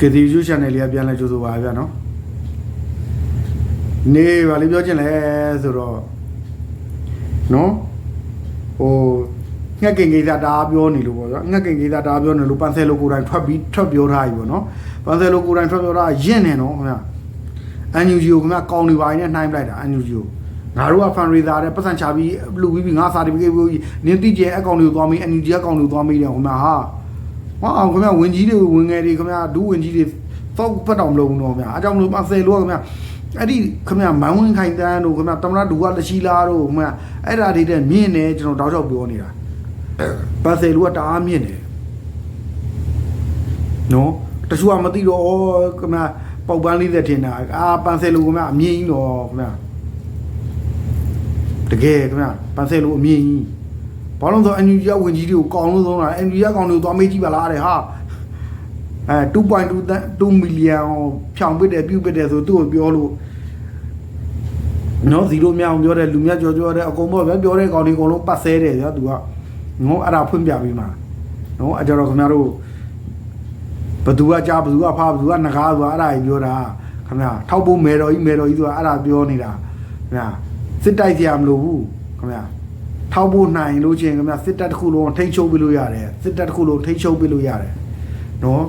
ကတိယူ channel လေးကပြန်လဲကြိုးဆိုပါဗျာနော်နေပါလေပြောချင်လဲဆိုတော့နော်ဟိုငှက်ကင်ကိစ္စတအားပြောနေလို့ပေါ့ဗျာငှက်ကင်ကိစ္စတအားပြောနေလို့ပန်ဆယ်လိုကိုယ်တိုင်ထွက်ပြီးထွက်ပြောထားပြီပေါ့နော်ပန်ဆယ်လိုကိုယ်တိုင်ထွက်ပြောထားရင့်နေနော်ခင်ဗျာအန်ယူဂျီကိုခင်ဗျာကောင်းနေပါရင်နှိုင်းပလိုက်တာအန်ယူဂျီကိုငါတို့က fundraiser တဲ့ပတ်စံချပြီးလူပြီးပြီးငါ certificate ကိုနင်းတိကျအကောင့်တွေကိုသွားမေးအန်ယူဂျီအကောင့်တွေကိုသွားမေးတယ်ခင်ဗျာဟာ ဟောအောင်ခင်ဗျာဝင်ကြီးတွေဝင်ငယ်တွေခင်ဗျာဒူးဝင်ကြီးတွေသောက်ဖတ်တော်မလို့ဘူးတော့ခင်ဗျာအားကြောင့်မလို့ပန်ဆယ်လိုကခင်ဗျာအဲ့ဒီခင်ဗျာမိုင်းဝင်ခိုင်တန်းတို့ခင်ဗျာတမရဒူကလက်ရှိလားတို့ခင်ဗျာအဲ့ဒါတွေတဲ့မြင့်နေကျွန်တော်တောက်လျှောက်ပြောနေတာပန်ဆယ်လူကတအားမြင့်တယ်နော်တချို့ကမသိတော့ဩခင်ဗျာပေါက်ပန်းလေးသက်ထင်တာအာပန်ဆယ်လူခင်ဗျာအမြင့်ကြီးတော့ခင်ဗျာတကယ်ခင်ဗျာပန်ဆယ်လူအမြင့်ကြီး ဘာလို့လဲဆိုအန်ယူဂျီဝင်ကြီးတွေကိုကောင်းလို့သုံးတာအန်ယူဂျီကောင်တွေကိုသွားမေးကြည့်ပါလားတဲ့ဟာအဲ2.2တန်2မီလီယံဖြောင်ပစ်တယ်ပြုတ်ပစ်တယ်ဆိုသူ့ကိုပြောလို့နော်ဇီရိုမြောင်ပြောတယ်လူမြတ်ကြော်ကြော်တယ်အကုန်ပေါ့ဗျာပြောတဲ့ကောင်တွေအကုန်လုံးပတ်ဆဲတယ်ဗျာသူကနော်အဲ့ဒါဖွင့်ပြပေးမှာနော်အကြတော့ခင်ဗျားတို့ဘသူကကြားဘသူကဖားဘသူကငကားဆိုတာအဲ့ဒါကြီးပြောတာခင်ဗျာထောက်ဖို့မဲတော်ကြီးမဲတော်ကြီးဆိုတာအဲ့ဒါပြောနေတာခင်ဗျာစစ်တိုက်စရာမလိုဘူးခင်ဗျာ ထောက်ဖို့နိုင်လို့ချင်းခင်ဗျာစစ်တပ်တစ်ခုလုံးထိန်းချုပ်ပေးလို့ရတယ်စစ်တပ်တစ်ခုလုံးထိန်းချုပ်ပေးလို့ရတယ်နော်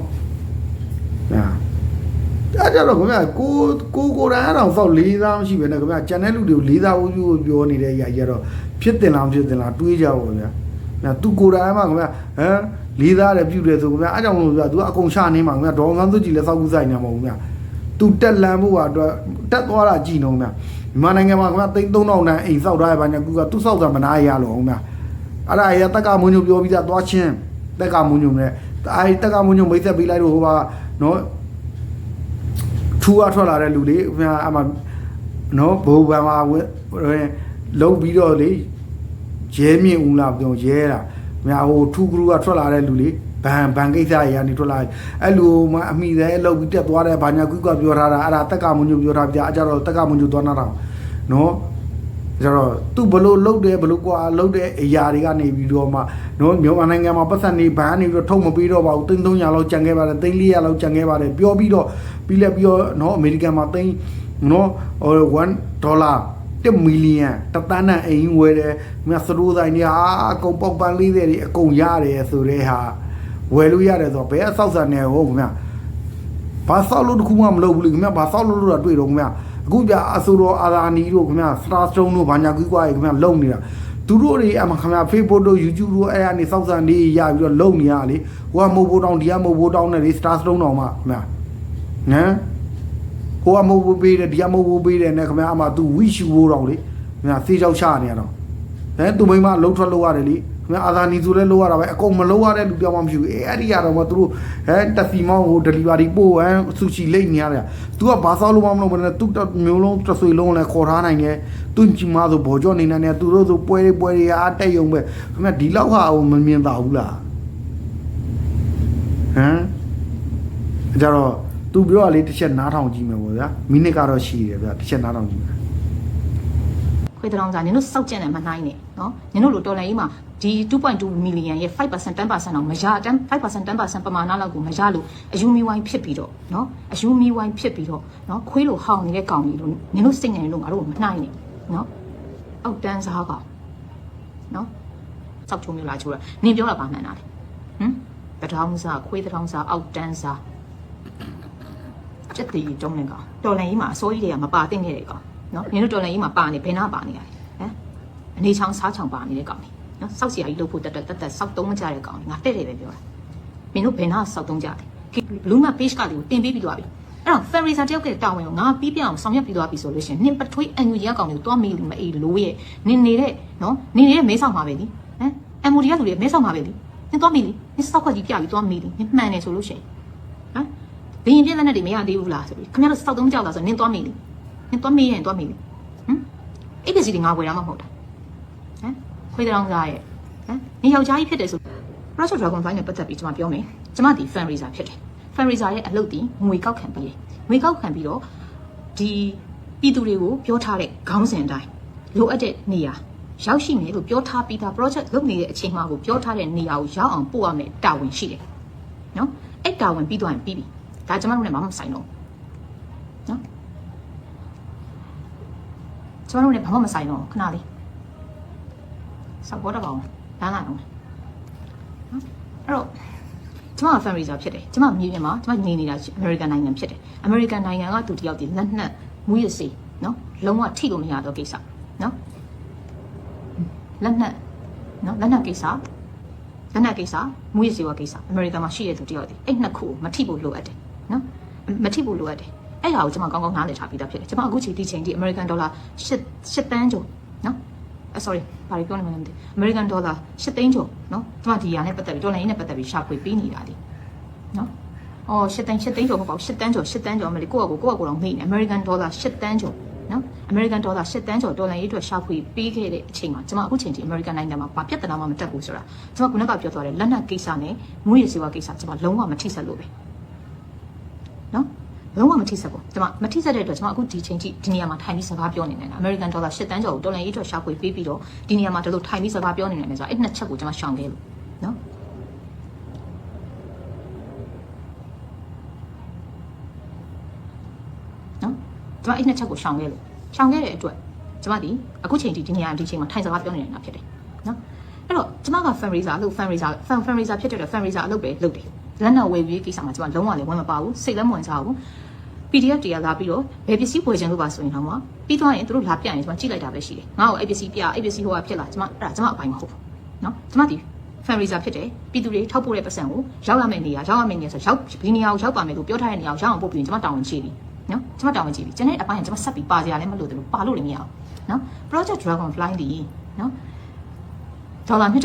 ညာအဲ့ကြတော့ခင်ဗျာကိုကိုကိုရန်အောင်စောက်လေးစားမရှိပဲနဲ့ခင်ဗျာကျန်တဲ့လူတွေကိုလေးစားဖို့ပြောနေတဲ့အရာကြီးကတော့ဖြစ်တင်လားမဖြစ်တင်လားတွေးကြပါဗျာ။ညာသူကိုယ်တိုင်မှခင်ဗျာဟမ်လေးသားတယ်ပြုတ်တယ်ဆိုခင်ဗျာအားကြောင့်မလို့ဗျာ तू အကုန်ရှာနေမှာခင်ဗျာဒေါ်အောင်ဆန်းစုကြည်လည်းစောက်ကူးဆိုင်နေမှာမဟုတ်ဘူးခင်ဗျာ။ तू တက်လန်ဖို့အတွက်တက်သွားတာကြည်နော်ခင်ဗျာ။ မြန်မာနိုင်ငံမှာခင်ဗျာသိန်း3000တန်းအိမ်စောက်ထားရပါညာကူက तू စောက်တာမနာရရလို့ခင်ဗျာ။အဲ့ဒါရတက်ကမွန်ညိုပြောပြီးသားသွားချင်းတက်ကမွန်ညိုနဲ့အဲ့တက်ကမွန်ညိုမိတ်ဆက်ပေးလိုက်တော့ဟိုကနော်ထူအထွက်လာတဲ့လူလေးခင်ဗျာအမှနော်ဘိုးဘံမှာဝင်လုံးပြီးတော့လေရဲမြင့်ဦးလားပြောရဲတာမြာဟိုထူကရူကထွက်လာတဲ့လူလေဘန်ဘန်ကိစ္စတွေကနေထွက်လာအဲ့လူမှအမိသေးအလုပ်ပြီးတက်သွားတယ်ဘာညာကွကပြောထားတာအဲ့ဒါတက်ကမွန်ညိုပြောထားပြအကြတော့တက်ကမွန်ညိုသွားနာတာ နော်ကျတော့သူဘလို့လုတ်တယ်ဘလို့ကွာလုတ်တဲ့အရာတွေကနေပြီးတော့မှနော်မြန်မာနိုင်ငံမှာပတ်သက်နေဘန်နေပြီးတော့ထုတ်မပေးတော့ပါဘူးသိန်း300လောက်ကြံခဲ့ပါတယ်သိန်း400လောက်ကြံခဲ့ပါတယ်ပြောပြီးတော့ပြီးလက်ပြီးတော့နော်အမေရိကန်မှာသိန်းနော်ဟို1ဒေါ်လာ1မီလီယံတသန်းနဲ့အိမ်ဝယ်တယ်မြတ်စရိုးဆိုင်တွေဟာအကုန်ပေါက်ပန်းလေးတွေအကုန်ရတယ်ဆိုတဲ့ဟာဝယ်လို့ရတယ်ဆိုတော့ဘယ်အဆောက်ဆန်နေဟုတ်ခင်ဗျဘာဆောက်လို့တခုမှမလုပ်ဘူးလေခင်ဗျဘာဆောက်လို့လို့တော့တွေ့တော့ခင်ဗျ အခုပြအဆိုတော်အာသာနီတို့ခင်ဗျစတာစတုံးတို့ဘာညာကွီးကွာရေခင်ဗျလုံနေတာသူတို့တွေအမှခင်ဗျ Facebook တို့ YouTube တို့အဲ့အနေစောက်ဆန်နေရပြီးတော့လုံနေရလေဟိုကမဟုတ်ဘိုးတောင်းဒီကမဟုတ်ဘိုးတောင်းနဲ့လေစတာစတုံးတော်မှခင်ဗျနမ်ဟိုကမဟုတ်ဘူးပေးတယ်ဒီကမဟုတ်ဘူးပေးတယ်နဲ့ခင်ဗျာအမှ तू ဝိရှူဖို့တော့လေခင်ဗျာစေးကြောက်ချနေရတော့ဟဲသူမိမလှုပ်ထွက်လို့ရတယ်လေ မင်းအာသာနီဆိုလဲလို့ရတာပဲအကုန်မလို့ရတဲ့လူပြောင်းမှမရှိဘူးအဲအဲ့ဒီကတော့မှသူတို့ဟဲတက်စီမောင်းကို delivery ပို့ဟမ်ဆူချီလိတ်နေရတယ်သူကဘာဆောက်လို့မှမလုပ်ဘူးနဲ့သူ့မျိုးလုံးတစ်ဆွေလုံးလည်းခေါ်ထားနိုင်တယ်သူ့ညီမဆိုဘော်ကြော့နေနိုင်တယ်သူတို့ဆိုပွဲတွေပွဲတွေအားတက်ရုံပဲခင်ဗျဒီလောက်ဟာမမြင်သာဘူးလားဟမ်ကြတော့သူပြောတာလေးတစ်ချက်နားထောင်ကြည့်မယ်ပေါ့ဗျာမိနစ်ကတော့ရှိတယ်ဗျာတစ်ချက်နားထောင်ကြည့်မယ် ခွေးတောင်စားနင်တို့စောက်ကျင်တယ်မနှိုင်းနဲ့နော်နင်တို့လိုတော်လိုင်းကြီးမှာဒီ2.2 million ရဲ့5% 10%တော့မရ5% 10%ပမာဏလောက်ကိုမရလို့အယူမီဝိုင်းဖြစ်ပြီးတော့နော်အယူမီဝိုင်းဖြစ်ပြီးတော့နော်ခွေးလိုဟောင်းနေတဲ့ကောင်ကြီးလို့နင်တို့စိတ်ငယ်လို့ငါတို့မနှိုင်းနဲ့နော်အောက်တန်းစားကောင်နော်စောက်ချုံမျိုးလာချိုးတာနင်ပြောတာပါမှန်တာလေဟမ်တထောင်းစားခွေးတထောင်းစားအောက်တန်းစားစက်တီတုံးနေကောင်တော်လိုင်းကြီးမှာအစိုးရတွေကမပါတင်ခဲ့တဲ့ကောင် နော်နင်တို့တော်လိုင်းကြီးမှာပါနေဘယ်နာပါနေရလဲဟမ်အနေချောင်းစားချောင်းပါနေတဲ့ကောင်ကြီးနော်စောက်စီယာကြီးလို့ဖို့တက်တက်တက်တက်စောက်တုံးမကြတဲ့ကောင်ကြီးငါတဲ့တယ်ပဲပြောတာမင်းတို့ဘယ်နာစောက်တုံးကြတယ်ဘလူးမ page ကလေးကိုတင်ပေးပြီးသွားပြီအဲ့တော့ Ferrisa တယောက်ကတာဝန်ကိုငါပြီးပြအောင်ဆောင်ရွက်ပြီးသွားပြီဆိုလို့ရှိရင်နင်ပထွေးအန်ယူကြီးကောင်တွေကိုတွားမေးလို့မအေးလို့ရဲ့နင်နေတဲ့နော်နင်နေတဲ့မဲဆောက်မှာပဲလीဟမ်အမ်မိုဒီကလူတွေမဲဆောက်မှာပဲလीနင်တွားမေးလीနင်စောက်ခွက်ကြီးပြပြီးတွားမေးလीနင်မှန်တယ်ဆိုလို့ရှိရင်ဟမ်ဘင်းပြင်းတဲ့နဲ့တွေမရသေးဘူးလားဆိုပြီးခင်ဗျားတို့စောက်တုံးကြောက်လားဆိုနင်တွားမေးလी နင်တွားမေးရင်တွားမေးလीဟမ်အဲ့ဒီစီတွေငါဝယ်တာမှမဟုတ်တာဟမ်ခွေးတောင်စားရဲ့ဟမ်နင်ယောက်ျားကြီးဖြစ်တယ်ဆို Project Dragon Fly နဲ့ပတ်သက်ပြီးကျွန်မပြောမယ်ကျွန်မဒီ fundraiser ဖြစ်တယ် fundraiser ရဲ့အလုပ်ဒီငွေကောက်ခံပြီးတယ်ငွေကောက်ခံပြီးတော့ဒီပြည်သူတွေကိုပြောထားတဲ့ခေါင်းစဉ်အတိုင်းလိုအပ်တဲ့နေရာရောက်ရှိမယ်လို့ပြောထားပြီးသား project လုပ်နေတဲ့အချိန်မှကိုပြောထားတဲ့နေရာကိုရောက်အောင်ပို့ရမယ်တာဝန်ရှိတယ်နော်အဲ့တာဝန်ပြီးသွားရင်ပြီးပြီဒါကျမတို့နဲ့ဘာမှမဆိုင်တော့နော် ကျမတို့နဲ့ဘာမှမဆိုင်တော့ခဏလေးစောက်ပေါ်တော့ပါအောင်လမ်းလာတော့နော်အဲ့တော့ကျမက family စာဖြစ်တယ်ကျမမြေပြင်မှာကျမနေနေတာ American နိုင်ငံဖြစ်တယ် American နိုင်ငံကသူတယောက်တည်းလက်နက်မူရစီနော်လုံးဝထိလို့မရတော့ကိစ္စနော်လက်နက်နော်လက်နက်ကိစ္စလက်နက်ကိစ္စမူရစီဝကိစ္စ American မှာရှိတဲ့သူတယောက်တည်းအဲ့နှစ်ခုကိုမထိဖို့လိုအပ်တယ်နော်မထိဖို့လိုအပ်တယ် အဲ့ဟာကိုကျွန်မကောင်းကောင်းနားလည်ထားပြီးသားဖြစ်တယ်ကျွန်မအခုချိန်ဒီချိန်ဒီ American dollar 8 8တန်းကျော်နော်အ sorry ဘာပြောနေမှန်းမသိ American dollar 8သိန်းကျော်နော်ကျွန်မဒီဟာနဲ့ပတ်သက်ပြီးဒေါ်လာရင်းနဲ့ပတ်သက်ပြီးရှာဖွေပေးနေတာလေနော်အော်8သိန်း8သိန်းကျော်မဟုတ်ပါဘူး8တန်းကျော်8တန်းကျော်မလေးကိုယ့်အကိုကိုယ့်အကိုတော့မေ့နေ American dollar 8တန်းကျော်နော် American dollar 8တန်းကျော်ဒေါ်လာရေးအတွက်ရှာဖွေပေးခဲ့တဲ့အချိန်မှာကျွန်မအခုချိန်ဒီ American နိုင်ငံမှာဘာပြဿနာမှမတက်ဘူးဆိုတာကျွန်မခုနကပြောသွားတယ်လက်နက်ကိစ္စနဲ့ငွေရစီဝါကိစ္စကျွန်မလုံးဝမထိဆက်လို့ပဲနော် လုံးဝမထိဆက်ဘူးကျွန်မမထိဆက်တဲ့အတွက်ကျွန်မအခုဒီချိန်ထိဒီနေရာမှာထိုင်ပြီးစကားပြောနေနေတာ American dollar 8တန်းကျော်ကိုဒေါ်လာရေးအတွက်ရှာဖွေပေးပြီးတော့ဒီနေရာမှာဒီလိုထိုင်ပြီးစကားပြောနေနေတယ်ဆိုတော့အဲ့နှစ်ချက်ကိုကျွန်မရှောင်ခဲ့လို့နော်နော်ကျွန်မအဲ့နှစ်ချက်ကိုရှောင်ခဲ့လို့ရှောင်ခဲ့တဲ့အတွက်ကျွန်မဒီအခုချိန်ထိဒီနေရာဒီချိန်မှာထိုင်စကားပြောနေနေတာဖြစ်တယ်နော်အဲ့တော့ကျွန်မက fundraiser လို့ fundraiser fan fundraiser ဖြစ်တဲ့အတွက် fundraiser အလုပ်ပဲလုပ်တယ် လက်နောက်ဝယ်ပြီးကိစ္စမှာကျွန်မလုံးဝလည်းဝင်မပါဘူးစိတ်လည်းမဝင်စားဘူး PDF တွေကလာပြီးတော့ဘယ်ပစ္စည်းဝယ်ခြင်းလို့ပါဆိုရင်တော့မှပြီးသွားရင်သူတို့လာပြရင်ကျွန်မကြည့်လိုက်တာပဲရှိတယ်ငါ့ကိုအဲ့ပစ္စည်းပြအဲ့ပစ္စည်းဟိုကဖြစ်လာကျွန်မအဲ့ဒါကျွန်မအပိုင်မဟုတ်ဘူးနော်ကျွန်မဒီ fundraiser ဖြစ်တယ်ပြည်သူတွေထောက်ပို့တဲ့ပတ်စံကိုရောက်ရမယ့်နေရာရောက်ရမယ့်နေရာဆိုရောက်ဒီနေရာကိုရောက်ပါမယ်လို့ပြောထားတဲ့နေရာကိုရောက်အောင်ပို့ပြီးကျွန်မတောင်းဝင်ချီးပြီနော်ကျွန်မတောင်းဝင်ချီးပြီကျွန်တဲ့အပိုင်းကကျွန်မဆက်ပြီးပါစရာလည်းမလိုသလိုပါလို့လည်းမရအောင်နော် project dragonfly ဒီနော်ဒေါ်လာ2.2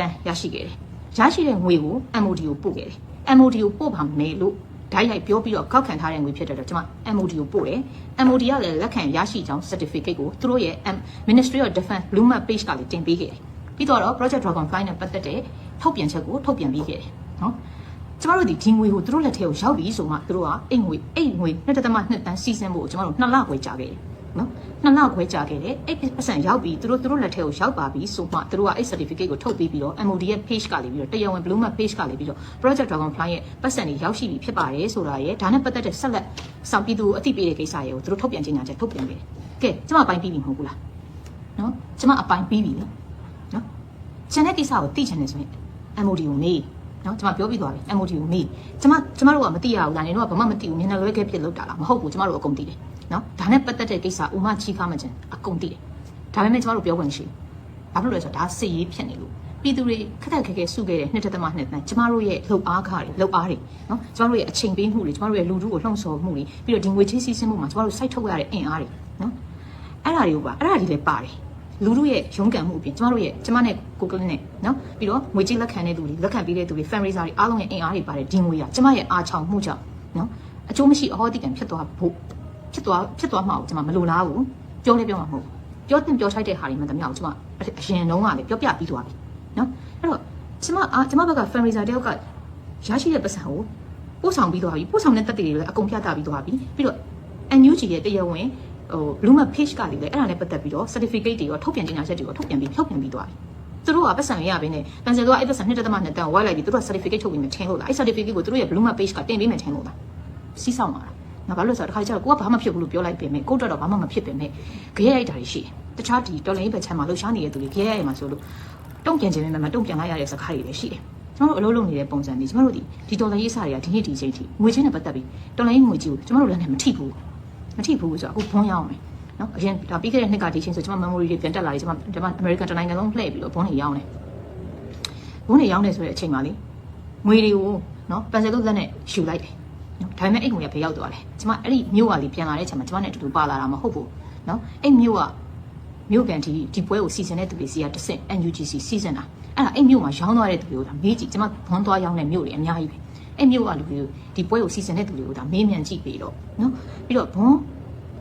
တန်းရရှိခဲ့တယ်ရရှိတဲ့ငွေကို MOD ကိုပို့ခဲ့တယ် MOD ကိုပို့ပါမယ်လို့ဓာတ်ရိုက်ပြောပြီးတော့ကောက်ခံထားတဲ့ငွေဖြစ်တဲ့အတွက်ကျွန်မ MOD ကိုပို့တယ် MOD ကလည်းလက်ခံရရှိကြောင်း certificate ကိုသူတို့ရဲ့ Ministry of Defense Blue Map page ကလည်းတင်ပေးခဲ့တယ်ပြီးတော့ Project Dragonfly နဲ့ပတ်သက်တဲ့ထုတ်ပြန်ချက်ကိုထုတ်ပြန်ပေးခဲ့တယ်နော်ကျမတို့ဒီဒီငွေကိုသူတို့လက်ထဲကိုရောက်ပြီဆိုမှသူတို့ကအိတ်ငွေအိတ်ငွေ2.2တန်းစီစဉ်ဖို့ကျမတို့2လခွဲကြာခဲ့တယ် နော်နှစ်လခွဲကြာခဲ့တယ်အဲ့ပတ်စံရောက်ပြီသူတို့သူတို့လက်ထဲကိုရောက်ပါပြီဆိုမှသူတို့ကအဲ့ certificate ကိုထုတ်ပေးပြီးတော့ MOD ရဲ့ page ကလေးပြီးတော့တရားဝင် Blue Map page ကလေးပြီးတော့ Project Dragonfly ရဲ့ပတ်စံတွေရောက်ရှိပြီဖြစ်ပါတယ်ဆိုတာရဲ့ဒါနဲ့ပတ်သက်တဲ့ဆက်လက်ဆောင်ပြည်သူအသိပေးတဲ့ကိစ္စရဲ့ကိုသူတို့ထုတ်ပြန်ကြေညာချက်ထုတ်ပြန်ပေးတယ်ကဲကျမအပိုင်းပြီးပြီမဟုတ်ဘူးလားနော်ကျမအပိုင်းပြီးပြီလေနော်ကျန်တဲ့ကိစ္စကိုသိချင်တယ်ဆိုရင် MOD ကိုမေးနော်ကျမပြောပြီးသွားပြီ MOD ကိုမေးကျမကျမတို့ကမသိရဘူးလားနေတော့ဘာမှမသိဘူးမျက်နှာလွဲခဲဖြစ်လောက်တာလားမဟုတ်ဘူးကျမတို့အကုန်သိတယ် နော်ဒါနဲ့ပတ်သက်တဲ့ကိစ္စဥမချီခါမကျန်အကုန်သိတယ်ဒါပေမဲ့ကျမတို့ပြောခွင့်ရှိဘာဖြစ်လို့လဲဆိုတော့ဒါစစ်ရေးဖြစ်နေလို့ပြည်သူတွေခက်ခက်ခဲခဲစုခဲ့တဲ့နှစ်သက်သမားနှစ်တန်းကျမတို့ရဲ့လှုပ်အားခါတွေလှုပ်အားတွေနော်ကျမတို့ရဲ့အချိန်ပေးမှုတွေကျမတို့ရဲ့လူထုကိုလှုံ့ဆော်မှုတွေပြီးတော့ဒီငွေချင်းစီးဆင်းမှုမှာကျမတို့စိုက်ထုတ်ရတဲ့အင်အားတွေနော်အဲ့ဒါတွေကိုပါအဲ့ဒါတွေလည်းပါတယ်လူတို့ရဲ့ရုန်းကန်မှုအပြင်ကျမတို့ရဲ့ကျမနဲ့ကိုကလင်းနဲ့နော်ပြီးတော့ငွေကြေးလက်ခံတဲ့သူတွေလက်ခံပေးတဲ့သူတွေ fundraiser တွေအားလုံးရဲ့အင်အားတွေပါတယ်ဒီငွေကကျမရဲ့အားချောင်မှုကြောင့်နော်အကျိုးမရှိအဟောတိကံဖြစ်သွားဖို့ ဖြစ်သွားဖြစ်သွားမှာကိုကျမမလိုလားဘူးပြောလဲပြောမှာမဟုတ်ပြောတင်ပြောထိုက်တဲ့ဟာတွေမှတမျှကိုကျမအရင်တုန်းကလည်းပြောပြပြီးသွားပြီနော်အဲ့တော့ကျမအားကျမဘက်က fundraiser တယောက်ကရရှိတဲ့ပတ်စံကိုပို့ဆောင်ပြီးသွားပြီပို့ဆောင်တဲ့တက်တွေလည်းအကုန်ပြသပြီးသွားပြီပြီးတော့ NUG ရဲ့တရားဝင်ဟို Blue Map page ကလည်းအဲ့ဒါနဲ့ပတ်သက်ပြီးတော့ certificate တွေရောထုတ်ပြန်ကြေညာချက်တွေရောထုတ်ပြန်ပြီးဖြောက်ပြန်ပြီးသွားပြီသူတို့ကပတ်စံရရပဲနဲ့ပန်ဆယ်တို့ကအဲ့ပတ်စံ2.2တန်းကိုဝိုက်လိုက်ပြီးသူတို့က certificate ထုတ်ပြီးမှထင်လို့လားအဲ့ certificate ကိုသူတို့ရဲ့ Blue Map page ကတင်ပေးမှထင်လို့လားစီးဆောင်ပါလား ငါဘာလို့လဲဆိုတော့တခါကျတော့ကိုကဘာမှမဖြစ်ဘူးလို့ပြောလိုက်ပြင်မဲ့ကိုတော့တော့ဘာမှမဖြစ်ပြင်မဲ့ကြရဲရိုက်တာတွေရှိတယ်တခြားဒီတော်လိုင်းဘက်ချမ်းမှာလှူရှားနေတဲ့သူတွေကြရဲရိုက်မှာဆိုလို့တုံ့ပြန်ခြင်းနဲ့မှတုံ့ပြန်လိုက်ရတဲ့စကားတွေလည်းရှိတယ်ကျွန်တော်တို့အလုပ်လုပ်နေတဲ့ပုံစံတွေကျွန်တော်တို့ဒီဒီတော်လိုင်းရေးစာတွေကဒီနေ့ဒီချိန်ထိငွေချင်းနဲ့ပတ်သက်ပြီးတော်လိုင်းငွေကြီးကိုကျွန်တော်တို့လည်းနဲ့မထိဘူးမထိဘူးဆိုတော့အခုဘုံရအောင်မယ်နော်အရင်ဒါပြီးခဲ့တဲ့နှစ်ကဒီချိန်ဆိုကျွန်မ memory တွေပြန်တက်လာတယ်ကျွန်မကျွန်မ American တနိုင်ငံလုံးလှည့်ပြီးတော့ဘုံတွေရောင်းတယ်ဘုံတွေရောင်းတယ်ဆိုတဲ့အချိန်မှာလေငွေတွေကိုနော်ပန်ဆယ်တို့လက်နဲ့ယူလိုက်တယ် နော်ဒါပေမဲ့အဲ့ငွေကဘယ်ရောက်သွားလဲကျွန်မအဲ့ဒီမြို့ကလေးပြန်လာတဲ့အချိန်မှာကျွန်မနဲ့အတူတူပါလာတာမဟုတ်ဘူးနော်အဲ့မြို့ကမြို့ကန်ဒီဒီပွဲကိုစီစဉ်တဲ့သူတွေစီကတစ်ဆင့် NUGC စီစဉ်တာအဲ့ဒါအဲ့မြို့မှာရောင်းသွားတဲ့သူတွေကိုဒါမေးကြည့်ကျွန်မဘွန်းသွားရောင်းတဲ့မြို့တွေအများကြီးပဲအဲ့မြို့ကလူတွေဒီပွဲကိုစီစဉ်တဲ့သူတွေကိုဒါမေးမြန်းကြည့်ပြီးတော့နော်ပြီးတော့ဘွန်း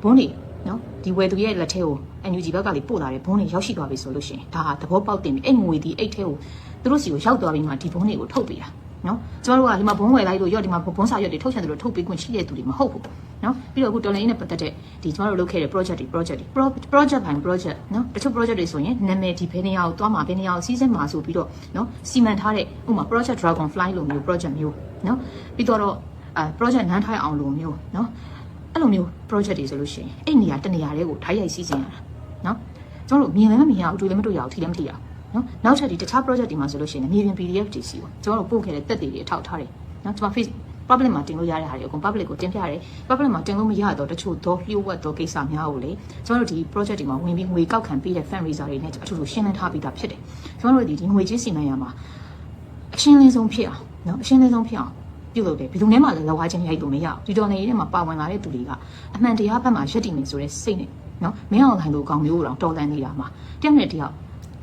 ဘွန်းတွေနော်ဒီဝယ်သူရဲ့လက်ထဲကို NUG ဘက်ကလေးပို့လာတဲ့ဘုန်းတွေရောက်ရှိသွားပြီဆိုလို့ရှိရင်ဒါဟာသဘောပေါက်တင်ပြီအဲ့ငွေဒီအဲ့ထဲကိုသူတို့စီကိုရောက်သွားပြီးမှဒီဘုန်းတွေကိုထုတ်ပေးတာ နော်ကျမတို့ကဒီမှာဘုံဝယ်လိုက်လို့ရော့ဒီမှာဘုံစာရွက်တွေထုတ်ချင်တယ်လို့ထုတ်ပေးခွင့်ရှိတဲ့သူတွေမဟုတ်ဘူးနော်ပြီးတော့အခုတော်လိုင်းနဲ့ပတ်သက်တဲ့ဒီကျမတို့လုပ်ခဲ့တဲ့ project တွေ project တွေ project ပိုင်း project နော်တချို့ project တွေဆိုရင်နာမည်ဒီဘယ်နေရာကိုသွားမှာဘယ်နေရာကိုစီးစင်းမှာဆိုပြီးတော့နော်စီမံထားတဲ့ဥပမာ project dragonfly လိုမျိုး project မျိုးနော်ပြီးတော့အဲ project နန်းထိုင်အောင်လိုမျိုးနော်အဲ့လိုမျိုး project တွေဆိုလို့ရှိရင်အဲ့နေရာတနေရာလေးကိုဓာတ်ရိုက်စီးစင်းရတာနော်ကျမတို့မြင်လည်းမမြင်ရဘူးတွေ့လည်းမတွေ့ရဘူးထိလည်းမထိရဘူး နော်နောက်ထပ်ဒီတခြား project တွေမှာဆိုလို့ရှိရင်မြေပြင် PDF တွေရှိပါကျွန်တော်တို့ပို့ခဲ့တဲ့တက်တွေတွေထောက်ထားတယ်နော်ကျွန်မ face public မှာတင်လို့ရတဲ့ဟာတွေအကုန် public ကိုတင်ပြရတယ် public မှာတင်လို့မရတော့တချို့သောလျှို့ဝှက်သောကိစ္စများကိုလေကျွန်တော်တို့ဒီ project တွေမှာဝင်ပြီးငွေကောက်ခံပေးတဲ့ fundraiser တွေနဲ့အထူးထူးရှင်းလင်းထားပြီးသားဖြစ်တယ်ကျွန်တော်တို့ဒီဒီငွေကြီးစီမံရမှာအရှင်းလင်းဆုံးဖြစ်အောင်နော်အရှင်းလင်းဆုံးဖြစ်အောင်ပြုလုပ်တယ်ဘယ်သူနဲ့မှလည်းလောက်ဝါချင်းရိုက်လို့မရဘူးဒီတော်နေရေးထဲမှာပါဝင်လာတဲ့သူတွေကအမှန်တရားဘက်မှာရက်တည်နေဆိုတဲ့စိတ်နဲ့နော်မင်းအောင်လှိုင်တို့ကောင်မျိုးတော့တော်လန်နေတာမှာတက်နဲ့တယောက်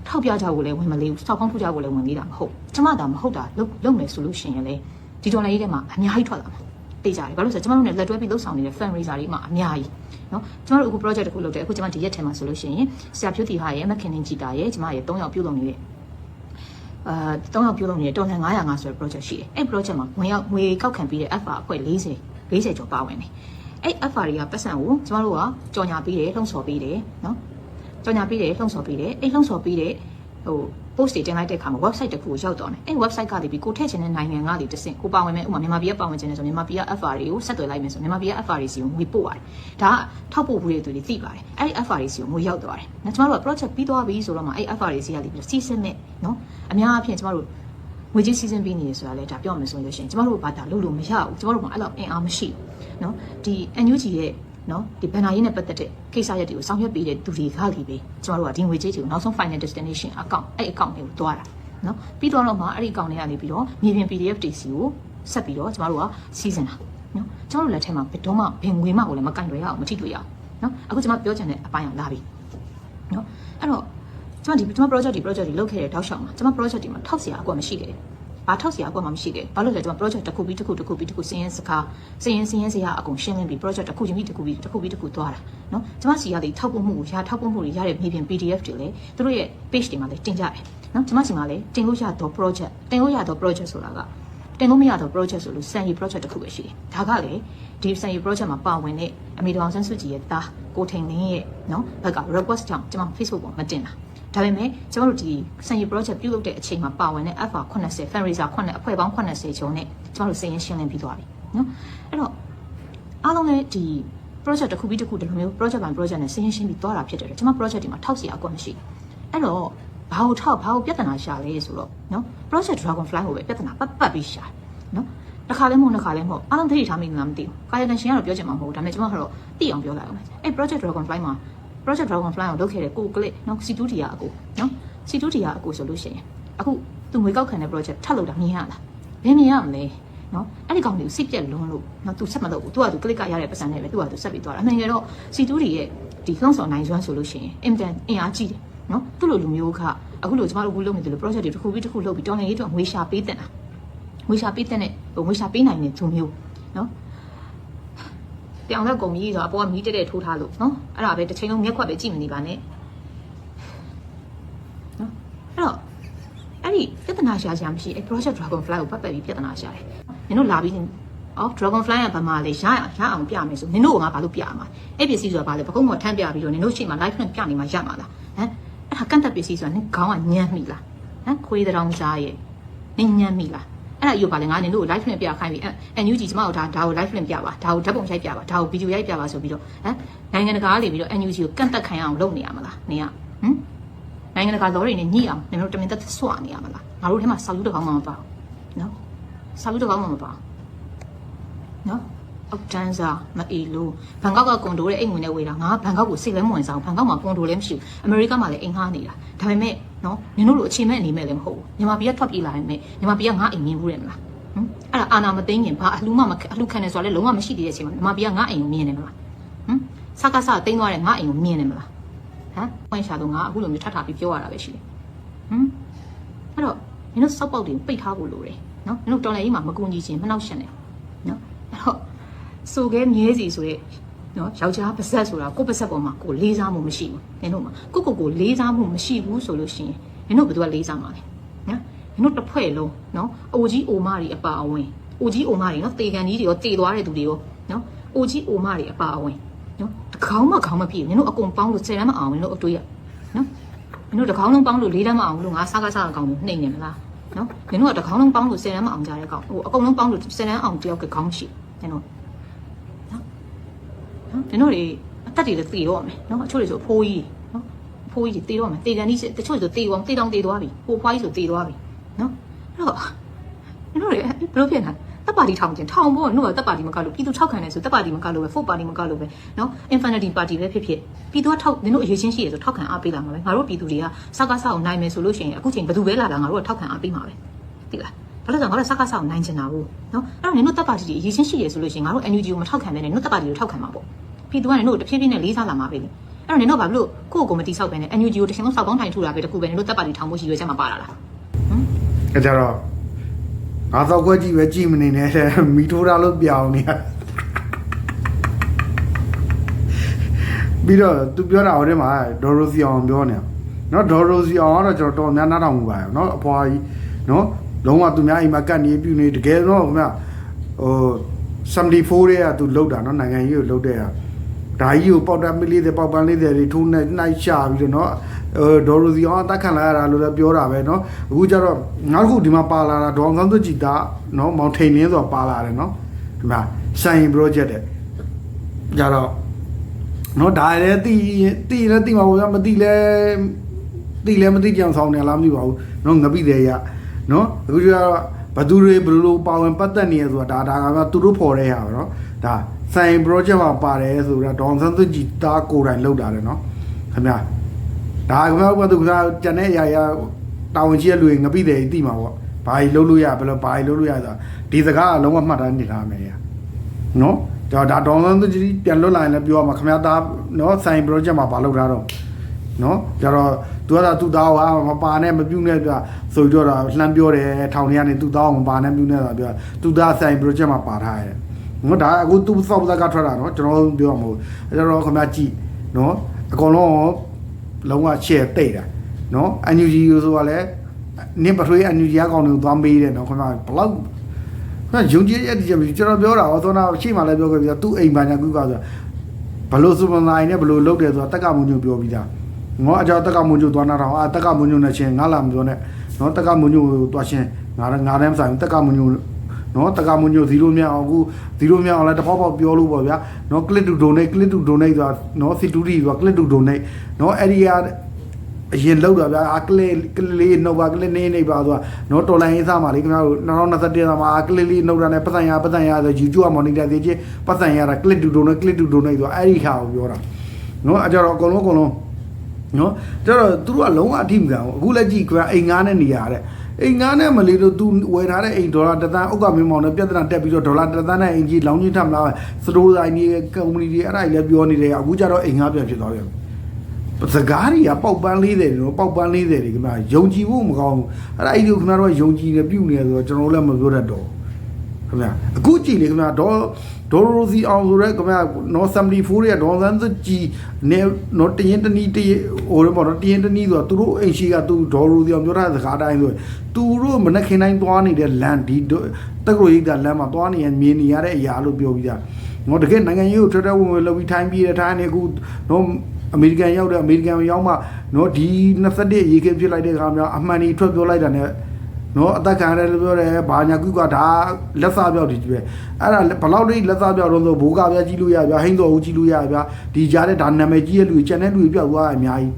ထောက်ပြကြဖို့လည်းဝင်မလေးဘူးစောက်ကောင်းထုတ်ကြဖို့လည်းဝင်လေးတာမဟုတ်ကျမသာမဟုတ်တာလုံလုံမယ်ဆိုလို့ရှိရင်လေဒီဒေါ်လာရေးထဲမှာအများကြီးထွက်လာမှာသိကြတယ်ဘာလို့လဲဆိုတော့ကျမတို့ ਨੇ လက်တွဲပြီးလှုပ်ဆောင်နေတဲ့ fundraiser တွေမှာအများကြီးနော်ကျမတို့အခု project တစ်ခုလုပ်တယ်အခုကျမဒီရက်ထဲမှာဆိုလို့ရှိရင်ဆရာဖြူတီဟာရဲ့မခင်နေကြည်တာရဲ့ကျမရဲ့၃ယောက်ပြုလုပ်နေတဲ့အာ၃ယောက်ပြုလုပ်နေတဲ့တော်လန်905ဆိုတဲ့ project ရှိတယ်အဲ့ project မှာဝင်ရောက်ငွေကောက်ခံပြီးတဲ့ FR အဖွဲ့40 40ကျော်ပါဝင်တယ်အဲ့ FR တွေကပတ်စံကိုကျမတို့ကကြော်ညာပေးတယ်လှုံ့ဆော်ပေးတယ်နော် ကြော်ညာပေးတယ်လှုံ့ဆော်ပေးတယ်အဲ့လှုံ့ဆော်ပေးတဲ့ဟို post တွေတင်လိုက်တဲ့အခါမှာ website တစ်ခုကိုရောက်တော့တယ်အဲ့ website ကနေပြီးကိုထည့်ချင်တဲ့နိုင်ငံကနေတစ်ဆင့်ကိုပါဝင်မဲ့ဥပမာမြန်မာပြည်ကပါဝင်ချင်တယ်ဆိုမြန်မာပြည်က FR တွေကိုဆက်သွယ်လိုက်မယ်ဆိုမြန်မာပြည်က FR တွေစီကိုငွေပို့ပါတယ်ဒါကထောက်ပို့ဘူးတဲ့သူတွေသိပါတယ်အဲ့ဒီ FR တွေစီကိုငွေရောက်သွားတယ်နော်ကျမတို့က project ပြီးသွားပြီဆိုတော့မှအဲ့ FR တွေစီကနေပြီးစီစဉ်နဲ့နော်အများအားဖြင့်ကျမတို့ငွေကြီးစီစဉ်ပြီးနေရဆိုတာလဲဒါပြောမယ်ဆိုလို့ရှိရင်ကျမတို့ဘာသာလုပ်လို့မရဘူးကျမတို့ကအဲ့လောက်အင်အားမရှိဘူးနော်ဒီ NUG ရဲ့ နော်ဒီဘန်နာရေးနဲ့ပတ်သက်တဲ့ကိစ္စရပ်တွေကိုဆောင်ရွက်ပေးတဲ့သူတွေကကြီးပဲကျမတို့ကဒီငွေကြေးတွေကိုနောက်ဆုံး final destination account အဲ့ account တွေကိုတွားတာနော်ပြီးတော့တော့မှအဲ့ဒီ account တွေကနေပြီးတော့မြေပြင် PDF တွေစီကိုဆက်ပြီးတော့ကျမတို့ကစီးစင်တာနော်ကျမတို့လက်ထဲမှာဘယ်တော့မှဘယ်ငွေမှကိုလည်းမကင်တွေရအောင်မထိတွေ့ရအောင်နော်အခုကျမပြောချင်တဲ့အပိုင်းအောင်လာပြီနော်အဲ့တော့ကျမဒီကျမ project ဒီ project ဒီလုပ်ခဲ့တဲ့တောက်လျှောက်မှာကျမ project ဒီမှာထောက်စရာအကွက်မရှိခဲ့ဘူး ဘာထုတ်စရာအကုန်မှမရှိတယ်ဘာလို့လဲကျွန်မ project တစ်ခုပြီးတစ်ခုတစ်ခုပြီးတစ်ခုစင်းရင်စကားစင်းရင်စင်းရင်စရာအကုန်ရှင်းလင်းပြီး project တစ်ခုချင်းပြီးတစ်ခုပြီးတစ်ခုပြီးတစ်ခုသွားတာနော်ကျွန်မစီရလေထောက်ပို့မှုကိုရထောက်ပို့မှုတွေရတဲ့မြေပြင် PDF တွေလည်းသူတို့ရဲ့ page တွေမှာလည်းတင်ကြတယ်နော်ကျွန်မစီမှာလည်းတင်လို့ရတော့ project တင်လို့ရတော့ project ဆိုတာကတင်လို့မရတော့ project ဆိုလို့စံရီ project တစ်ခုပဲရှိတယ်ဒါကလည်းဒီစံရီ project မှာပါဝင်တဲ့အမေတော်ဆန်းစုကြည်ရဲ့သားကိုထိန်လင်းရဲ့နော်ဘက်က request ကြောင့်ကျွန်မ Facebook ပေါ်မှာတင်တာ ဒါပေမဲ့ကျမတို့ဒီစံရီ project ပြုလုပ်တဲ့အချိန်မှာပါဝင်တဲ့ FR 80 fundraiser 9အဖွဲ့ပေါင်း80ကျော်နဲ့ကျမတို့စည်ရင်းရှင်းလင်းပြီးသွားပြီနော်အဲ့တော့အားလုံးလည်းဒီ project တစ်ခုပြီးတစ်ခုဒီလိုမျိုး project by project နဲ့စည်ရင်းရှင်းပြီးသွားတာဖြစ်တယ်ကျွန်မ project ဒီမှာထောက်စီအကွက်မရှိအဲ့တော့ဘာလို့ထောက်ဘာလို့ပြဿနာရှာလဲဆိုတော့နော် project dragonfly ကိုပဲပြဿနာပတ်ပတ်ပြီးရှာနော်တစ်ခါလဲမဟုတ်တစ်ခါလဲမဟုတ်အားလုံးသတိထားမိနေလားမသိဘူး client ရှင်ကတော့ပြောချင်မှာမဟုတ်ဘူးဒါပေမဲ့ကျွန်မကတော့သိအောင်ပြောလိုက်အောင်အဲ့ project dragonfly မှာ project dragonfly ကိုလုပ်ခဲ့တဲ့ကိုကလစ်နော် C2D ရအကိုနော် C2D ရအကိုဆိုလို့ရှိရင်အခုသူငွေကောက်ခံတဲ့ project ထပ်လုပ်တာမြင်ရလားဘယ်မြင်ရမလဲနော်အဲ့ဒီကောင်တွေကိုစိတ်ပြက်လွန်းလို့နော်သူဆက်မလုပ်ဘူးသူကသူ click ကရတဲ့ပတ်စံနဲ့ပဲသူကသူဆက်ပြီးသွားတာအမှန်ကတော့ C2D ရဲ့ဒီလှုံ့ဆော်နိုင်စွမ်းဆိုလို့ရှိရင်အင်တန်အင်အားကြီးတယ်နော်သူ့လိုလူမျိုးကအခုလိုကျမတို့အခုလုပ်နေတယ်လို့ project တွေတစ်ခုပြီးတစ်ခုလုပ်ပြီးတော်နေရေးအတွက်ငွေရှာပေးတဲ့တာငွေရှာပေးတဲ့ဟိုငွေရှာပေးနိုင်တဲ့သူမျိုးနော် ပြောင်တဲ့ကုံကြီးဆိုအပေါ်ကမီးတက်တဲ့ထိုးထားလို့နော်အဲ့ဒါပဲတစ်ချိန်လုံးမျက်ခွက်ပဲကြည့်မနေပါနဲ့နော်အဲ့တော့အဲ့ဒီပြဿနာရှာရှာမရှိအဲ့ project dragonfly ကိုပတ်ပတ်ပြီးပြဿနာရှာတယ်နင်တို့လာပြီးအော် dragonfly ကဘာမှလေရရရအောင်ပြမယ်ဆိုနင်တို့ကငါဘာလို့ပြရမှာအဲ့ပစ္စည်းဆိုတာဘာလဲပကုံးပေါ်ထမ်းပြပြီးတော့နင်တို့ရှိမှ live နဲ့ပြနေမှရမှာလားဟမ်အဲ့ဒါကန့်တက်ပစ္စည်းဆိုတာနင်ခေါင်းကညံ့မိလားဟမ်ခွေးတောင်စားရဲ့နင်ညံ့မိလား အဲ့ဒါယူပါလေငါနင်တို့ live နဲ့ပြခိုင်းပြီးအန်ယူဂျီကျမတို့ဒါဒါကို live နဲ့ပြပါဒါကိုဓာတ်ပုံရိုက်ပြပါဒါကိုဗီဒီယိုရိုက်ပြပါဆိုပြီးတော့ဟမ်နိုင်ငံတကာကနေပြီးတော့ NUG ကိုကန့်တက်ခိုင်းအောင်လုပ်နေရမလားနင်ကဟမ်နိုင်ငံတကာလောတွေနဲ့ညှိအောင်နင်တို့တမင်သက်ဆွနေရမလားငါတို့ထဲမှာဆောက်ယူတစ်ကောင်မှမပါဘူးနော်ဆောက်ယူတစ်ကောင်မှမပါဘူးနော်အောက်တန်းစားမအေးလို့ဘန်ကောက်ကကွန်ဒိုရဲ့အိမ်ဝင်နဲ့ဝေးတာငါဘန်ကောက်ကိုစိတ်လဲမဝင်စားဘူးဘန်ကောက်မှာကွန်ဒိုလည်းမရှိဘူးအမေရိကမှာလည်းအိမ်ငှားနေတာဒါပေမဲ့ နော်နင်တို့လိုအချိန်မဲ့အနေမဲ့လည်းမဟုတ်ဘူးမြန်မာပြည်ကထွက်ပြေးလာရင်မဲ့မြန်မာပြည်ကငါအိမ်မြင်ဘူးတယ်မလားဟမ်အဲ့ဒါအာနာမသိငင်ဘာအလှမမအလှခံနေဆိုတော့လည်းလုံးဝမရှိသေးတဲ့အချိန်မှာမြန်မာပြည်ကငါအိမ်ကိုမြင်နေမလားဟမ်စကားစတိန်းသွားတဲ့ငါအိမ်ကိုမြင်နေမလားဟမ်ပွင့်ရှာတော့ငါအခုလိုမျိုးထပ်ထပ်ပြီးပြောရတာပဲရှိတယ်ဟမ်အဲ့တော့နင်တို့စောက်ပေါက်တွေပိတ်ထားဖို့လိုတယ်နော်နင်တို့တော်လည်းကြီးမှာမကူညီခြင်းမနှောက်ရှက်နဲ့နော်အဲ့တော့ဆိုခဲမြဲစီဆိုတဲ့ နော်ယောက်ျားပါဇက်ဆိုတာကိုယ့်ပါဇက်ပေါ်မှာကိုယ်လေးစားမှုမရှိဘူးနင်တို့မှာကိုယ့်ကိုယ်ကိုလေးစားမှုမရှိဘူးဆိုလို့ရှိရင်နင်တို့ဘယ်သူကလေးစားမှာလဲနော်နင်တို့တစ်ဖွဲ့လုံးနော်အိုကြီးအိုမတွေအပါအဝင်အိုကြီးအိုမတွေနော်တေကန်ကြီးတွေရောတေသွားတဲ့သူတွေရောနော်အိုကြီးအိုမတွေအပါအဝင်နော်တကောင်းမခေါင်းမပြည့်နင်တို့အကုန်ပေါင်းလို့ဆယ်တန်းမအောင်နင်တို့အတွေးရနော်နင်တို့တကောင်းလုံးပေါင်းလို့လေးတန်းမအောင်လို့ငါစားကားစားကောင်းလို့နှိမ့်နေမလားဟနော်နင်တို့ကတစ်ခေါင်းလုံးပေါင်းလို့10တန်းမအောင်ကြတဲ့ကောင်ဟိုအကုန်လုံးပေါင်းလို့10တန်းအောင်တယောက်ကခေါင်းရှိနင်တို့နော် နော်နင်တို့တွေအသက်တွေလည်းသေတော့မယ်နော်အချို့တွေဆိုအဖိုးကြီးနော်အဖိုးကြီးသေတော့မယ်သေကန်ကြီးတချို့ဆိုသေအောင်သေတောင်သေသွားပြီဟိုဖွားကြီးဆိုသေသွားပြီနော်အဲ့တော့နင်တို့တွေဘယ်လိုဖြစ်နေတာတပ်ပါတီထောင်ကျင်ထောင်ဖို့တို့ကတပ်ပါတီမကလို့ပြည်သူထောက်ခံနေဆိုတပ်ပါတီမကလို့ပဲဖို့ပါတီမကလို့ပဲနော် infinity party ပဲဖြစ်ဖြစ်ပြည်သူကထောက်နင်တို့အရေးချင်းရှိရဆိုထောက်ခံအားပေးလာမှာပဲငါတို့ပြည်သူတွေကစကားဆောက်နိုင်မယ်ဆိုလို့ရှိရင်အခုချိန်ဘယ်သူပဲလာလာငါတို့ကထောက်ခံအားပေးမှာပဲသိလားဘာလို့လဲဆိုတော့ငါတို့စကားဆောက်နိုင်ချင်တာဘူးနော်အဲ့တော့နင်တို့တပ်ပါတီတွေအရေးချင်းရှိရဆိုလို့ရှိရင်ငါတို့ NUG ကိုမထောက်ခံဘဲနဲ့နင်တို့တပ်ပါတီကိုထောက်ခံမှာပေါ့ ပြည်သူကနင်တို့တဖြည်းဖြည်းနဲ့လေးစားလာမှာပဲလေအဲ့တော့နင်တို့ဘာလို့ကိုယ့်ကိုယ်မတိဆောက်ပဲနဲ့ NUG ကိုတစ်ချိန်လုံးစောက်ပေါင်းထိုင်ထူတာပဲတခုပဲနင်တို့တပ်ပါတီထောင်ဖို့ရှိရွေးချက်မှာပါလာလားဟမ်အဲကြတော့ငါတော့ခွက်ကြည့်ပဲကြည့်မနေနဲ့တဲ့မီထိုးတာလို့ပြောင်းနေရပြီးတော့သူပြောတာဟိုထဲမှာဒေါ်ရိုစီအောင်ပြောနေနော်ဒေါ်ရိုစီအောင်ကတော့ကျွန်တော်တော်များနားထောင်မှုပါရောနော်အဖွာကြီးနော်လုံးဝသူများအိမ်မှာကတ်နေပြူနေတကယ်တော့ခင်ဗျဟို74တဲ့ကသူလောက်တာနော်နိုင်ငံကြီးကိုလောက်တဲ့ဟာ ဒါကြီးကိုပေါက်တမီလေးတွေပေါက်ပန်းလေးတွေထိုးနေနှိုက်ချပြီးတော့နော်ဟိုဒေါ်ရိုစီအောင်အသက်ခံလာရတာလို့လည်းပြောတာပဲနော်အခုကျတော့နောက်တစ်ခုဒီမှာပါလာတာဒေါအောင်ဆန်းစုကြည်တာနော်မောင်ထိန်လင်းဆိုတာပါလာတယ်နော်ဒီမှာဆိုင် project တဲ့ကြတော့နော်ဒါလည်းတီတီလည်းတီမှာပေါ့ဗျာမတီလည်းတီလည်းမတီကြံဆောင်နေလားမသိပါဘူးနော်ငပိတယ်ရနော်အခုကျတော့ဘသူတွေဘယ်လိုလိုပါဝင်ပတ်သက်နေရဆိုတာဒါဒါကမှသူတို့ဖော်တဲ့ဟာပဲနော်ဒါ ဆိုင် project မှာပါတယ်ဆိုတာဒေါန်ဆန်းသူကြည်တာကိုယ်တိုင်လောက်တာတယ်နော်ခင်ဗျာဒါကမှဘသူကကျန်တဲ့အရာရာတာဝန်ရှိတဲ့လူတွေငပိတယ်တီမှာပေါ့ဘာကြီးလုပ်လို့ရဘယ်လိုဘာကြီးလုပ်လို့ရဆိုတာဒီစကားကလုံးဝမှတ်သားနေထားမယ်ရနော်ဒါဒါဒေါန်ဆန်းသူကြီးပြန်လွတ်လာရင်လည်းပြောရမှာခမရသားနော်ဆိုင် project မှာပါလောက်ထားတော့နော်ကြတော့သူကသာသူ့သားကမပါနဲ့မပြုတ်နဲ့ပြဆိုကြတော့လှမ်းပြောတယ်ထောင်ထဲကနေသူ့သားကမပါနဲ့ပြုတ်နဲ့ဆိုပြောသူ့သားဆိုင် project မှာပါထားရတယ် နော်ဒါအခုသူ့စောက်သက်ကထွက်တာနော်ကျွန်တော်ပြောမှာမဟုတ်အဲတော့ခမရကြည့်နော်အကုန်လုံးလုံးဝ share တိတ်တာနော် NUG ဆိုတာလည်းနင်းပထွေး NUG ကကောင်းတယ်သွားမေးတယ်နော်ခမရဘလောက်ဟာယုံကြည်ရတဲ့ကျွန်တော်ပြောတာဟောသောနာရှေ့မှာလည်းပြောခဲ့ပြီးတော့သူ့အိမ်ပါညာကုကဆိုတာဘလို့စူပန်နိုင်နဲ့ဘလို့လုပ်တယ်ဆိုတာတက်ကမွန်ညိုပြောပြီးသားငေါအကြောတက်ကမွန်ညိုသွားနာတော့အာတက်ကမွန်ညိုနဲ့ချင်းငါလာမပြောနဲ့နော်တက်ကမွန်ညိုသွားချင်းငါငါတည်းမဆိုင်ဘူးတက်ကမွန်ညို နော်တက်ကမွန်ညို0မြောက်အောင်အခု0မြောက်အောင်လည်းတစ်ဖောက်ဖောက်ပြောလို့ပေါ့ဗျာနော် click to donate click to donate ဆိုတာနော် C2D ဆိုတာ click to donate နော်အဲ့ဒီကအရင်လောက်တာဗျာအကလေးကလေးနှုတ်ပါကလေးနေနေပါဆိုတာနော်တော်လိုင်းရေးစားမှာလေခင်ဗျားတို့2021မှာအကလေးလေးနှုတ်တာနဲ့ပတ်စံရပတ်စံရဆို YouTube က monitor သေးချင်းပတ်စံရတာ click to donate click to donate ဆိုတာအဲ့ဒီခါကိုပြောတာနော်အကြတော့အကုန်လုံးအကုန်လုံးနော်ကျတော့သူတို့ကလုံးဝအထိမခံဘူးအခုလက်ကြည့်ခင်ဗျာအိမ်ငားနဲ့နေရတဲ့ အိမ်ငားနဲ့မလီတို့သူဝယ်ထားတဲ့အိမ်ဒေါ်လာတစ်သန်းဥက္ကမင်းမောင်နဲ့ပြဿနာတက်ပြီးတော့ဒေါ်လာတစ်သန်းနဲ့အိမ်ကြီးလောင်းကြီးထပ်မလားစတိုးဆိုင်ကြီးကုမ္ပဏီတွေအဲ့ဒါကြီးလည်းပြောနေတယ်အခုကျတော့အိမ်ငားပြန်ဖြစ်သွားပြန်ပြီစကားတွေကပေါက်ပန်း40တွေနော်ပေါက်ပန်း40တွေခင်ဗျာယုံကြည်ဖို့မကောင်းဘူးအဲ့ဒါအဲ့ဒီကိုခင်ဗျားတို့ကယုံကြည်နေပြုတ်နေဆိုတော့ကျွန်တော်တို့လည်းမပြောတတ်တော့ဘူး ခင်ဗျာအခုကြည့်လေခင်ဗျာဒေါ်ဒေါ်ရိုစီအောင်ဆိုရဲခင်ဗျာနော်74ရဲ့ဒေါ်စန်းစကြီးနေနော်တရင်တနီးတရင်ဟိုဘောနော်တရင်တနီးဆိုတော့သူတို့အိမ်ရှိကသူဒေါ်ရိုစီအောင်ပြောတဲ့စကားတိုင်းဆိုသူတို့မနက်ခင်းတိုင်းသွားနေတဲ့လန်ဒီတက္ကသိုလ်ရိပ်သာလမ်းမှာသွားနေရမြင်နေရတဲ့အရာလို့ပြောပြီးသားနော်တကယ်နိုင်ငံရေးကိုထွက်ထွက်ဝင်ဝင်လုပ်ပြီးထိုင်းပြီးတဲ့ထိုင်းနေအခုနော်အမေရိကန်ရောက်တဲ့အမေရိကန်ရောက်မှနော်ဒီ21ရေခဲဖြစ်လိုက်တဲ့ခါမျိုးအမှန်ကြီးထွက်ပြောလိုက်တာ ਨੇ နော်အသက်ခံရတယ်လို့ပြောတယ်ဘာညာကုကဒါလက်စားပြောက်ဒီကြီးပဲအဲ့ဒါဘလောက်လေးလက်စားပြောက်တော့ဆိုဘိုးကပြကြီးလို့ရပြဟိန်းတော်ဦးကြီးလို့ရပြဒီကြားတဲ့ဒါနာမည်ကြီးရဲ့လူကြီးကျန်တဲ့လူကြီးပြောက်သွားတာအများကြီး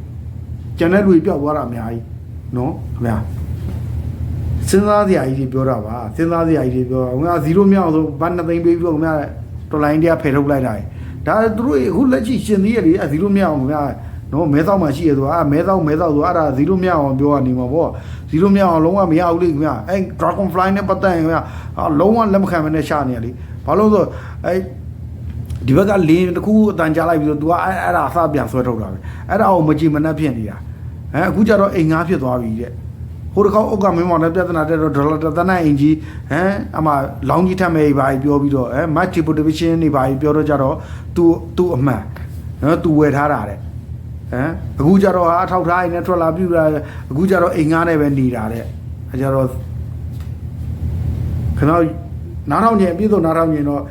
ကျန်တဲ့လူကြီးပြောက်သွားတာအများကြီးနော်ခင်ဗျာစဉ်းစားစရာကြီးတွေပြောတာပါစဉ်းစားစရာကြီးတွေပြောတာငါ0မြောက်ဆိုဘာ2သိန်းပေးပြီးတော့ခင်ဗျာတော်လိုင်းတရားဖယ်ထုတ်လိုက်တာဒါသူတို့အခုလက်ရှိရှင်သေးရလေအဲ0မြောက်ခင်ဗျာ နော်မဲသောက်မှရှိရဆိုတာအဲမဲသောက်မဲသောက်ဆိုအဲ့ဒါ0မြောက်အောင်ပြောရနေမှာပေါ့0မြောက်အောင်လုံးဝမရဘူးလေခင်ဗျာအဲ Dragon Fly နဲ့ပတ်သက်ရင်ခင်ဗျာအာလုံးဝလက်မခံမနဲ့ရှာနေရလေဘာလို့လဲဆိုအဲဒီဘက်ကလင်းတစ်ခုအတန်ကြားလိုက်ပြီးတော့ तू ကအဲ့အဲ့ဒါအစပြန်ဆွဲထုတ်တာပဲအဲ့ဒါအောင်မကြည့်မနှက်ဖြစ်နေတာအဲအခုကျတော့အိမ်ငါးဖြစ်သွားပြီတဲ့ဟိုတစ်ခေါက်အုတ်ကမင်းမောင်နဲ့ပြဿနာတက်တော့ဒေါ်လာတစ်သန်းနဲ့အင်ကြီးဟမ်အမလောင်းကြီးထက်မဲ့ပါပြောပြီးတော့အဲ match division နေပါပြောတော့ကြတော့ तू तू အမှန်နော် तू ဝယ်ထားတာတဲ့ ဟမ်အခုကြတော့ဟာအထောက်ထားရင်လည်းထွက်လာပြူလာအခုကြတော့အိမ်ငားနဲ့ပဲနေတာတဲ့အဲကြတော့ခဏနားထောင်ညင်ပြည်သူနားထောင်ညင်တော့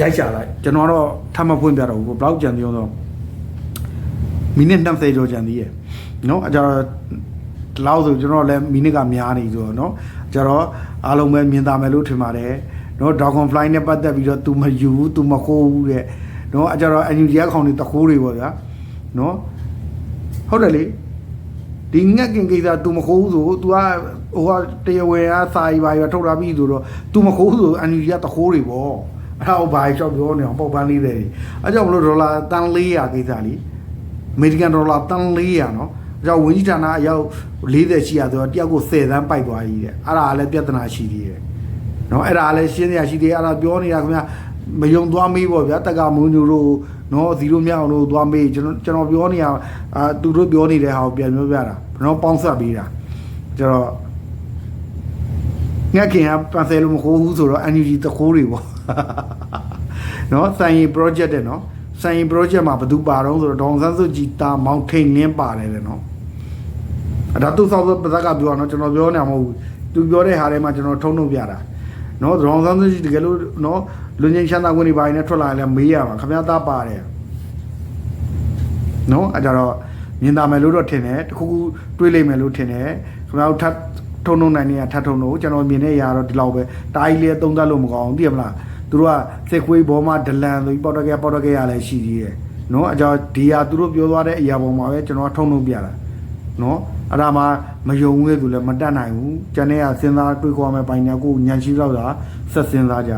ရိုက်ချလိုက်ကျွန်တော်တော့ထမဖွင့်ပြတော့ဘူးဘလောက်ကြံပြောတော့မိနစ်20ကျော်ကြံသေးရယ်နော်အဲကြတော့ဒီလောက်ဆိုကျွန်တော်လည်းမိနစ်ကများနေဆိုတော့နော်ကြတော့အားလုံးပဲမြင်သာမယ်လို့ထင်ပါတယ်နော် Dragon Fly နဲ့ပတ်သက်ပြီးတော့ तू မယူ तू မခိုးဘူးတဲ့နော်အဲကြတော့ NUG ခေါင်းတွေတခိုးတွေပေါ့ဗျာ နော်ဟုတ်တယ်လေဒီငက်ကင်ကိစ္စ तू မခိုးဘူးဆို तू ကဟိုကတရားဝယ်ကစာရီပါရီထုတ်လာပြီဆိုတော့ तू မခိုးဘူးဆိုအန်ယူကတခိုးတွေပေါ့အဲ့ဒါကိုဘာကြောက်ပြောနေအောင်ပေါက်ပန်းလေးတယ်အဲ့ကြောင့်မလို့ဒေါ်လာတန်400ကိစ္စလीအမေရိကန်ဒေါ်လာတန်400နော်အဲ့ကြောင့်ဝန်ကြီးဌာနအရောက်40ရှိရဆိုတော့တယောက်ကို10သန်းပိုက်သွားကြီးတယ်အဲ့ဒါလည်းပြဿနာရှိသေးတယ်နော်အဲ့ဒါလည်းရှင်းနေရရှိသေးတယ်အဲ့ဒါပြောနေတာခင်ဗျာမယုံသွားမေးပေါ့ဗျာတက္ကမွန်ညူတို့ နော်ဇီရိုမြောက်တို့သွားမေးကျွန်တော်ကျွန်တော်ပြောနေတာအာသူတို့ပြောနေတဲ့ဟာကိုပြန်ပြောပြတာ။ကျွန်တော်ပေါင်းဆက်ပေးတာ။ကျတော့ငါခင်ကပန်ဆယ်လို့မခိုးဘူးဆိုတော့ NUG တခိုးတွေပေါ့။နော်စိုင်ရီ project တဲ့နော်။စိုင်ရီ project မှာဘယ်သူပါတော့ဆိုတော့ဒေါန်ဆန်းစုကြည်တာမောင်ထိန်လင်းပါတယ်တဲ့နော်။အဲ့ဒါသူစောက်ပဇက်ကပြောတာနော်ကျွန်တော်ပြောနေတာမဟုတ်ဘူး။သူပြောတဲ့ဟာထဲမှာကျွန်တော်ထုံးထုတ်ပြတာ။ နော်ဒေါန်ဆန်းစုကြည်တကယ်လို့နော်လူငင်းချမ်းသာခွင့်တွေပါရင်လည်းထွက်လာရင်လည်းမေးရမှာခင်ဗျားသားပါတယ်။နော်အဲ့ဒါတော့မြင်သာမယ်လို့တော့ထင်တယ်တခုခုတွေးလိုက်မယ်လို့ထင်တယ်ခင်ဗျားတို့ထပ်ထုံထုံနိုင်နေရထပ်ထုံလို့ကျွန်တော်မြင်နေရတော့ဒီလောက်ပဲတာကြီးလေးသုံးသပ်လို့မကောင်းဘူးသိရမလားသူတို့ကစစ်ခွေးဘောမှာဒလန်ဆိုပြီးပေါတော့ကဲပေါတော့ကဲရလည်းရှိသေးတယ်နော်အကြောင်းဒီဟာသူတို့ပြောသွားတဲ့အရာပေါ်မှာပဲကျွန်တော်ထုံထုံပြတာနော် အဲ့ဒါမှမယုံဘူးလေသူလည်းမတတ်နိုင်ဘူးကျန်တဲ့ကစဉ်းစားတွေးခေါ်မယ်ပိုင်ညာကိုညံရှိတော့တာဆက်စဉ်းစားကြ